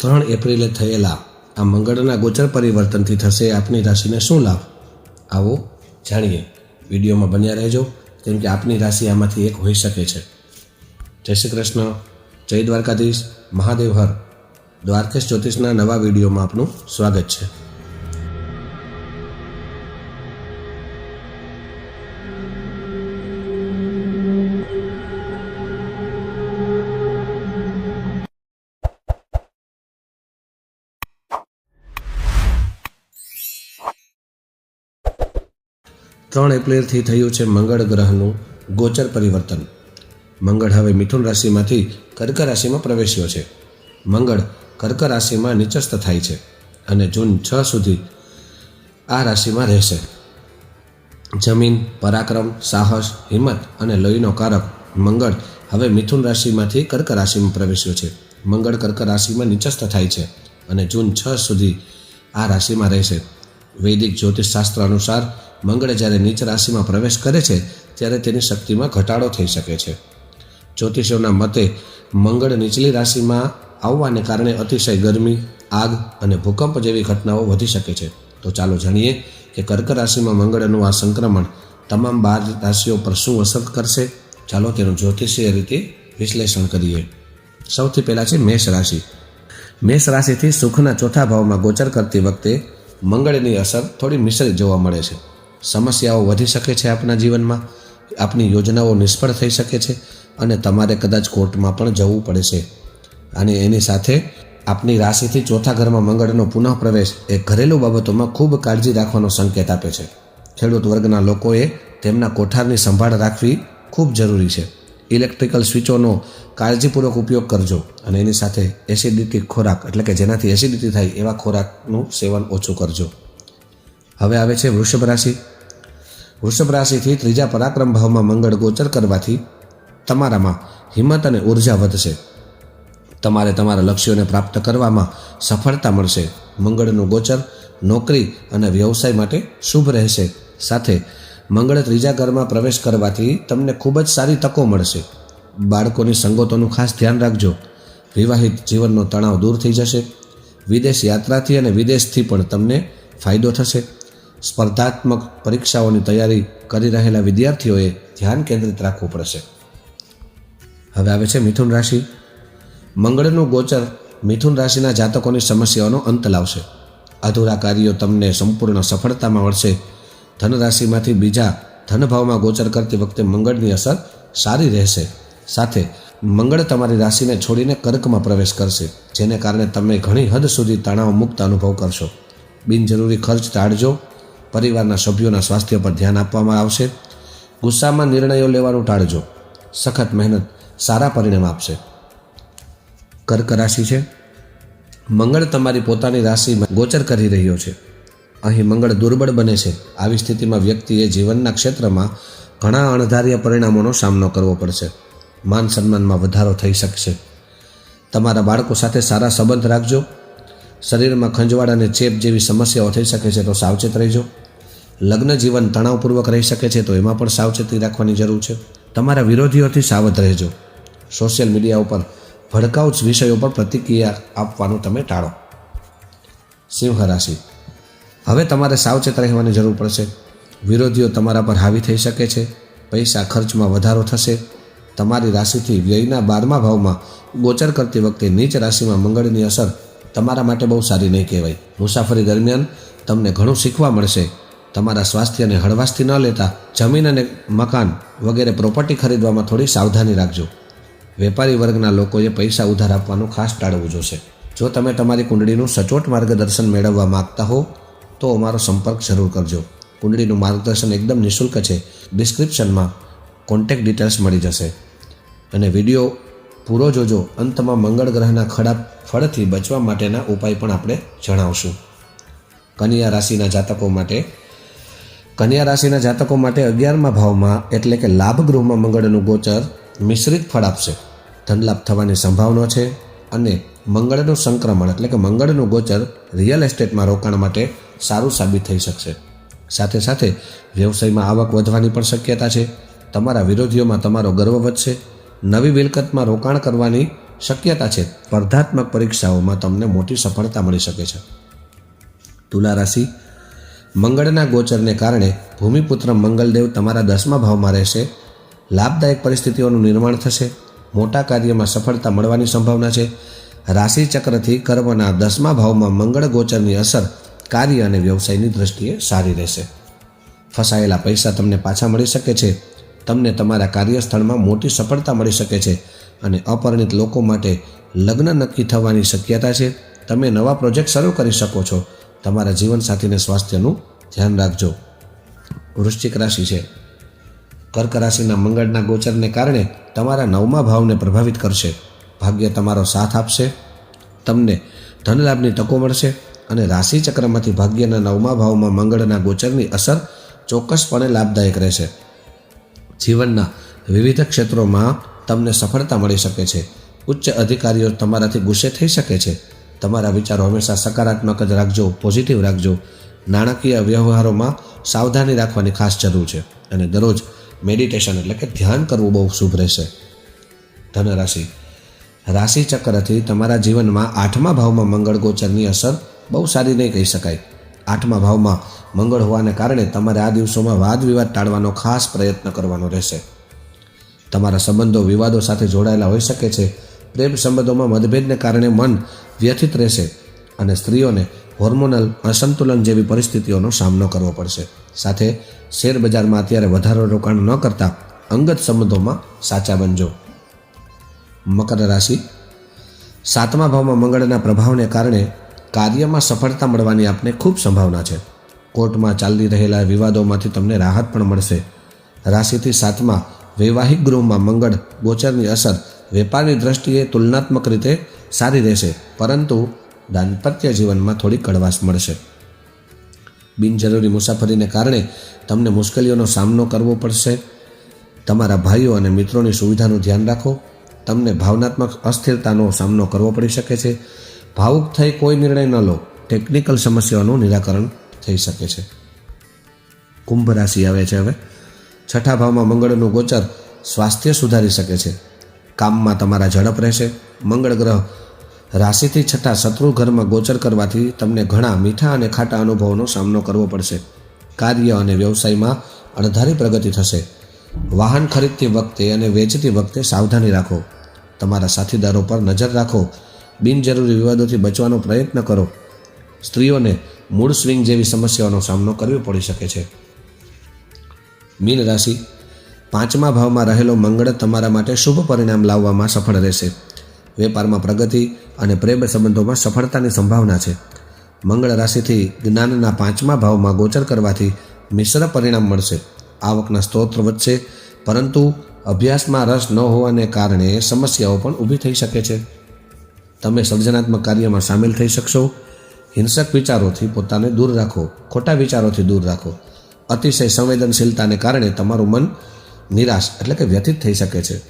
ત્રણ એપ્રિલે થયેલા આ મંગળના ગોચર પરિવર્તનથી થશે આપની રાશિને શું લાભ? આવો જાણીએ. વિડીયોમાં બન્યા રહેજો. કેમ કે આપની રાશિ આમાંથી એક હોઈ શકે છે. જય શ્રી કૃષ્ણ. જય દ્વારકાધીશ. મહાદેવ હર. દ્વારકેશ જ્યોતિષના નવા વિડીયોમાં આપનું સ્વાગત છે. ત્રણ એપ્રિલથી થયું છે મંગળ ગ્રહનું ગોચર પરિવર્તન. મંગળ હવે મિથુન રાશિમાંથી કર્ક રાશિમાં પ્રવેશ્યો છે. મંગળ કર્ક રાશિમાં નિચસ્ત થાય છે અને જૂન છ સુધી આ રાશિમાં રહેશે. જમીન, પરાક્રમ, સાહસ, હિંમત અને લોહીનો કારક મંગળ હવે મિથુન રાશિમાંથી કર્ક રાશિમાં પ્રવેશ્યો છે. મંગળ કર્ક રાશિમાં નિચસ્ત થાય છે અને જૂન છ સુધી આ રાશિમાં રહેશે. વૈદિક જ્યોતિષશાસ્ત્ર અનુસાર મંગળ જ્યારે નીચ રાશિમાં પ્રવેશ કરે છે, ત્યારે તેની શક્તિમાં ઘટાડો થઈ શકે છે. જ્યોતિષોના મતે, મંગળ નીચલી રાશિમાં આવવાને કારણે અતિશય ગરમી, આગ અને ભૂકંપ જેવી ઘટનાઓ વધી શકે છે. તો ચાલો જાણીએ કે કર્ક રાશિમાં મંગળનું આ સંક્રમણ તમામ બાર રાશિઓ પર શું અસર કરશે? ચાલો તેનું જ્યોતિષીય રીતે વિશ્લેષણ કરીએ. સૌથી પહેલાં છે મેષ રાશિ. મેષ રાશિથી સુખના ચોથા ભાવમાં ગોચર કરતી વખતે મંગળની અસર થોડી મિશ્રિત જોવા મળે છે. સમસ્યાઓ વધી શકે છે આપના જીવનમાં, આપની યોજનાઓ નિષ્ફળ થઈ શકે છે અને તમારે કદાચ કોર્ટમાં પણ જવું પડે છે અને એની સાથે આપની રાશિથી ચોથા ઘરમાં મંગળનો પુનઃ પ્રવેશ એ ઘરેલું બાબતોમાં ખૂબ કાળજી રાખવાનો સંકેત આપે છે. ખેડૂત વર્ગના લોકોએ તેમના કોઠારની સંભાળ રાખવી ખૂબ જરૂરી છે. ઇલેક્ટ્રિકલ સ્વિચોનો કાળજીપૂર્વક ઉપયોગ કરજો અને એની સાથે એસિડિટી ખોરાક એટલે કે જેનાથી એસિડિટી થાય એવા ખોરાકનું સેવન ઓછું કરજો. હવે આવે છે વૃષભ રાશિ. વૃષભ રાશિથી ત્રીજા પરાક્રમ ભાવમાં મંગળ ગોચર કરવાથી તમારામાં હિંમત અને ઊર્જા વધશે. તમારે તમારા લક્ષ્યોને પ્રાપ્ત કરવામાં સફળતા મળશે. મંગળનું ગોચર નોકરી અને વ્યવસાય માટે શુભ રહેશે. સાથે મંગળ ત્રીજા ઘરમાં પ્રવેશ કરવાથી તમને ખૂબ જ સારી તકો મળશે. બાળકોની સંગતોનું ખાસ ધ્યાન રાખજો. વિવાહિત જીવનનો તણાવ દૂર થઈ જશે. વિદેશ યાત્રાથી અને વિદેશથી પણ તમને ફાયદો થશે. સ્પર્ધાત્મક પરીક્ષાઓની તૈયારી કરી રહેલા વિદ્યાર્થીઓએ ધ્યાન કેન્દ્રિત રાખવું પડશે. હવે આવે છે મિથુન રાશિ. મંગળનું ગોચર મિથુન રાશિના જાતકોની સમસ્યાઓનો અંત લાવશે. અધૂરા કાર્યો તમને સંપૂર્ણ સફળતામાં મળશે ધન રાશિમાંથી બીજા ધનભાવમાં ગોચર કરતી વખતે મંગળની અસર સારી રહેશે. સાથે મંગળ તમારી રાશિને છોડીને કર્કમાં પ્રવેશ કરશે, જેને કારણે તમે ઘણી હદ સુધી તણાવ મુક્ત અનુભવ કરશો. બિનજરૂરી ખર્ચ ટાળજો પરિવારના સભ્યોના સ્વાસ્થ્ય પર ધ્યાન આપવામાં આવશે. ગુસ્સામાં નિર્ણયો લેવાનું ટાળજો. સખત મહેનત સારા પરિણામ આપશે. કર્ક રાશિ છે. મંગળ તમારી પોતાની રાશિમાં ગોચર કરી રહ્યો છે. અહીં મંગળ દુર્બળ બને છે. આવી સ્થિતિમાં વ્યક્તિએ જીવનના ક્ષેત્રમાં ઘણા અણધાર્ય પરિણામોનો સામનો કરવો પડશે. માન સન્માનમાં વધારો થઈ શકશે. તમારા બાળકો સાથે સારા સંબંધ રાખજો. શરીરમાં ખંજવાળ અને ચેપ જેવી સમસ્યાઓ થઈ શકે છે તો સાવચેત રહેજો. લગ્ન જીવન તણાવપૂર્વક રહી શકે છે તો એમાં પણ સાવચેતી રાખવાની જરૂર છે. તમારા વિરોધીઓથી સાવધ રહેજો. સોશિયલ મીડિયા ઉપર ભડકાઉ વિષયો પર પ્રતિક્રિયા આપવાનું તમે ટાળો. સિંહ રાશિ. હવે તમારે સાવચેત રહેવાની જરૂર પડશે. વિરોધીઓ તમારા પર હાવી થઈ શકે છે. પૈસા ખર્ચમાં વધારો થશે. તમારી રાશિથી વ્યયના બારમા ભાવમાં ગોચર કરતી વખતે નીચ રાશિમાં મંગળની અસર તમારા માટે બહુ સારી નહીં કહેવાય. મુસાફરી દરમિયાન તમને ઘણું શીખવા મળશે. તમારા સ્વાસ્થ્યને હળવાશથી ન લેતા જમીન અને મકાન વગેરે પ્રોપર્ટી ખરીદવામાં થોડી સાવધાની રાખજો. વેપારી વર્ગના લોકોએ પૈસા ઉધાર આપવાનું ખાસ ટાળવું જોશે. જો તમે તમારી કુંડળીનું સચોટ માર્ગદર્શન મેળવવા માગતા હો, તો અમારો સંપર્ક જરૂર કરજો. કુંડળીનું માર્ગદર્શન એકદમ નિઃશુલ્ક છે. ડિસ્ક્રિપ્શનમાં કોન્ટેક્ટ ડિટેલ્સ મળી જશે. અને વીડિયો પૂરો જોજો અંતમાં મંગળ ગ્રહના ખરાબ ફળથી બચવા માટેના ઉપાય પણ આપણે જણાવશું. કન્યા રાશિના જાતકો માટે, કન્યા રાશિના જાતકો માટે અગિયારમા ભાવમાં એટલે કે લાભ ગૃહમાં મંગળનું ગોચર મિશ્રિત ફળ આપશે. ધનલાભ થવાની સંભાવના છે અને મંગળનું સંક્રમણ એટલે કે મંગળનું ગોચર રિયલ એસ્ટેટમાં રોકાણ માટે સારું સાબિત થઈ શકશે. સાથે સાથે વ્યવસાયમાં આવક વધવાની પણ શક્યતા છે. તમારા વિરોધીઓમાં તમારો ગર્વ વધશે. નવી મિલકતમાં રોકાણ કરવાની શક્યતા છે. સ્પર્ધાત્મક પરીક્ષાઓમાં તમને મોટી સફળતા મળી શકે છે. તુલા રાશિ મંગળના ગોચરને કારણે ભૂમિપુત્ર મંગલદેવ તમારા દસમા ભાવમાં રહેશે. લાભદાયક પરિસ્થિતિઓનું નિર્માણ થશે. મોટા કાર્યમાં સફળતા મળવાની સંભાવના છે. રાશિ ચક્રથી કર્મના દસમા ભાવમાં મંગળ ગોચરની અસર કાર્ય અને વ્યવસાયની દ્રષ્ટિએ સારી રહેશે. ફસાયેલા પૈસા તમને પાછા મળી શકે છે. તમને તમારા કાર્યસ્થળમાં મોટી સફળતા મળી શકે છે અને અપરિણિત લોકો માટે લગ્ન નક્કી થવાની શક્યતા છે. તમે નવા પ્રોજેક્ટ શરૂ કરી શકો છો. તમારા જીવનસાથીને સ્વાસ્થ્યનું ધ્યાન રાખજો. વૃશ્ચિક રાશિ છે. કર્ક રાશિના મંગળના ગોચરને કારણે તમારા નવમા ભાવને પ્રભાવિત કરશે. ભાગ્ય તમારો સાથ આપશે. તમને ધનલાભની તકો મળશે અને રાશિ ચક્રમાંથી ભાગ્યના નવમા ભાવમાં મંગળના ગોચરની અસર ચોક્કસપણે લાભદાયક રહેશે. જીવનના વિવિધ ક્ષેત્રોમાં તમને સફળતા મળી શકે છે. ઉચ્ચ અધિકારીઓ તમારાથી ગુસ્સે થઈ શકે છે. તમારા વિચારો હંમેશા સકારાત્મક જ રાખજો, પોઝિટિવ રાખજો. નાણાકીય વ્યવહારોમાં સાવધાની રાખવાની ખાસ જરૂર છે અને દરરોજ મેડિટેશન એટલે કે ધ્યાન કરવું બહુ શુભ રહેશે. ધનરાશિ રાશિ ચક્રથી તમારા જીવનમાં આઠમા ભાવમાં મંગળ ગોચરની અસર બહુ સારી નહીં કહી શકાય. આઠમા ભાવમાં મંગળ હોવાને કારણે તમારે આ દિવસોમાં વાદ વિવાદ ટાળવાનો ખાસ પ્રયત્ન કરવાનો રહેશે. તમારા સંબંધો વિવાદો સાથે જોડાયેલા હોઈ શકે છે. પ્રેમ સંબંધોમાં મતભેદને કારણે મન વ્યથિત રહેશે અને સ્ત્રીઓને હોર્મોનલ અસંતુલન જેવી પરિસ્થિતિઓનો સામનો કરવો પડશે. સાથે શેર બજારમાં અત્યારે વધારે રોકાણ ન કરતા અંગત સંબંધોમાં સાચા બનજો. મકર રાશિ. સાતમા ભાવમાં મંગળના પ્રભાવને કારણે કાર્યમાં સફળતા મળવાની આપને ખૂબ સંભાવના છે. કોર્ટમાં ચાલી રહેલા વિવાદોમાંથી તમને રાહત પણ મળશે. રાશિથી સાતમા, વૈવાહિક ગૃહમાં મંગળ, ગોચરની અસર, વેપારની દ્રષ્ટિએ તુલનાત્મક રીતે સારી રહેશે, પરંતુ દાંપત્ય જીવનમાં થોડી કડવાશ મળશે. બિનજરૂરી મુસાફરીને કારણે તમને મુશ્કેલીઓનો સામનો કરવો પડશે. તમારા ભાઈઓ અને મિત્રોની સુવિધાનું ધ્યાન રાખો. તમને ભાવનાત્મક અસ્થિરતાનો સામનો કરવો પડી શકે છે. ભાવુક થઈ કોઈ નિર્ણય ન લો. ટેકનિકલ સમસ્યાઓનું નિરાકરણ થઈ શકે છે. કુંભ રાશિ આવે છે હવે. છઠ્ઠા ભાવમાં મંગળનું ગોચર સ્વાસ્થ્ય સુધારી શકે છે. કામમાં તમારા ઝડપ રહેશે. મંગળ ગ્રહ રાશિથી છઠ્ઠા શત્રુ ઘરમાં ગોચર કરવાથી તમને ઘણા મીઠા અને ખાટા અનુભવોનો સામનો કરવો પડશે. કાર્ય અને વ્યવસાયમાં અણધારી પ્રગતિ થશે. વાહન ખરીદતી વખતે અને વેચતી વખતે સાવધાની રાખો. તમારા સાથીદારો પર નજર રાખો. બિનજરૂરી વિવાદોથી બચવાનો પ્રયત્ન કરો. સ્ત્રીઓને મૂળ સ્વિંગ જેવી સમસ્યાઓનો સામનો કરવો પડી શકે છે. મીન રાશિ, પાંચમા ભાવમાં રહેલો મંગળ તમારા માટે શુભ પરિણામ લાવવામાં સફળ રહેશે. વેપારમાં પ્રગતિ અને પ્રેમ સંબંધોમાં સફળતાની સંભાવના છે. મંગળ રાશિથી જ્ઞાનના પાંચમા ભાવમાં ગોચર કરવાથી મિશ્ર પરિણામ મળશે. આવકના સ્ત્રોત વધશે, પરંતુ અભ્યાસમાં રસ ન હોવાને કારણે સમસ્યાઓ પણ ઊભી થઈ શકે છે. તમે સર્જનાત્મક કાર્યમાં સામેલ થઈ શકશો. હિંસક વિચારોથી પોતાને દૂર રાખો, ખોટા વિચારોથી દૂર રાખો. અતિશય સંવેદનશીલતાને કારણે તમારું મન નિરાશ એટલે કે વ્યથિત થઈ શકે છે.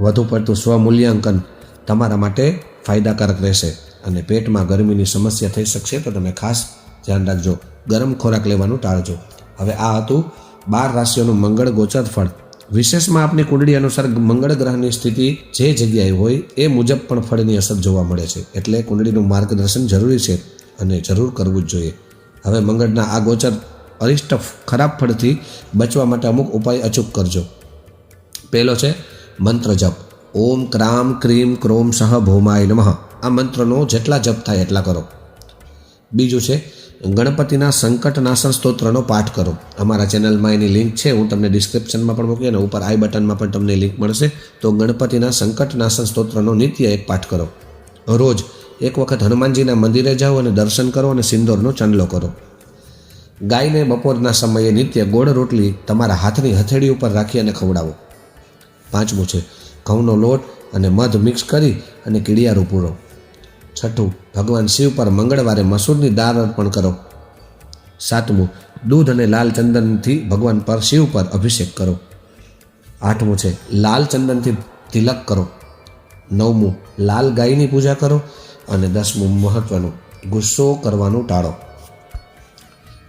વધુ પડતું સ્વમૂલ્યાંકન તમારા માટે ફાયદાકારક રહેશે અને પેટમાં ગરમીની સમસ્યા થઈ શકશે તો તમે ખાસ ધ્યાન રાખજો. ગરમ ખોરાક લેવાનું ટાળજો. હવે આ હતું બાર રાશિઓનું મંગળ ગોચર ફળ. વિશેષમાં આપની કુંડળી અનુસાર મંગળ ગ્રહની સ્થિતિ જે જગ્યાએ હોય એ મુજબ પણ ફળની અસર જોવા મળે છે. એટલે કુંડળીનું માર્ગદર્શન જરૂરી છે. અને જરૂર કરવું જ જોઈએ. હવે મંગળના આ ગોચર અરિષ્ટ ખરાબ ફળથી બચવા માટે અમુક ઉપાય અચૂક કરજો. પહેલો છે, મંત્ર જપ. ઓમ ક્રામ ક્રીમ ક્રોમ સહ ભૌમાય નમઃ. આ મંત્રનો જેટલા જપ થાય એટલા કરો. બીજું છે, ગણપતિના સંકટનાશન સ્તોત્રનો પાઠ કરો. અમારા ચેનલમાં એની લિંક છે, હું તમને ડિસ્ક્રિપ્શનમાં પણ મૂકી અને ઉપર આઈ બટનમાં પણ તમને લિંક મળશે. તો ગણપતિના સંકટનાશન સ્તોત્રનો નિત્ય એક પાઠ કરો. રોજ એક વખત હનુમાનજીના મંદિરે જાઓ અને દર્શન કરો અને સિંદોરનો ચાંદલો કરો. ગાયને બપોરના સમયે નિત્ય ગોળ રોટલી તમારા હાથની હથેળી ઉપર રાખી અને ખવડાવો. પાંચમું છે, ઘઉંનો લોટ અને મધ મિક્સ કરી અને કીડિયારો પૂરો. છઠ્ઠું, ભગવાન શિવ પર મંગળવારે મસૂરની દાળ અર્પણ કરો. સાતમું, દૂધ અને લાલ ચંદનથી ભગવાન પર શિવ પર અભિષેક કરો. આઠમું છે, લાલ ચંદનથી તિલક કરો. નવમું, લાલ ગાયની પૂજા કરો અને દસમું મહત્વનું, ગુસ્સો કરવાનું ટાળો.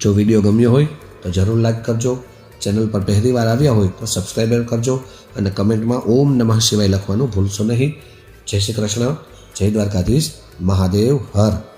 જો વીડિયો ગમ્યો હોય, તો જરૂર લાઈક કરજો. ચેનલ પર પહેલી વાર આવ્યા હોય, તો સબસ્ક્રાઈબર કરજો અને કમેન્ટમાં ઓમ નમઃ શિવાય લખવાનું ભૂલશો નહીં. જય શ્રી કૃષ્ણ, જય દ્વારકાધીશ, મહાદેવ, હર.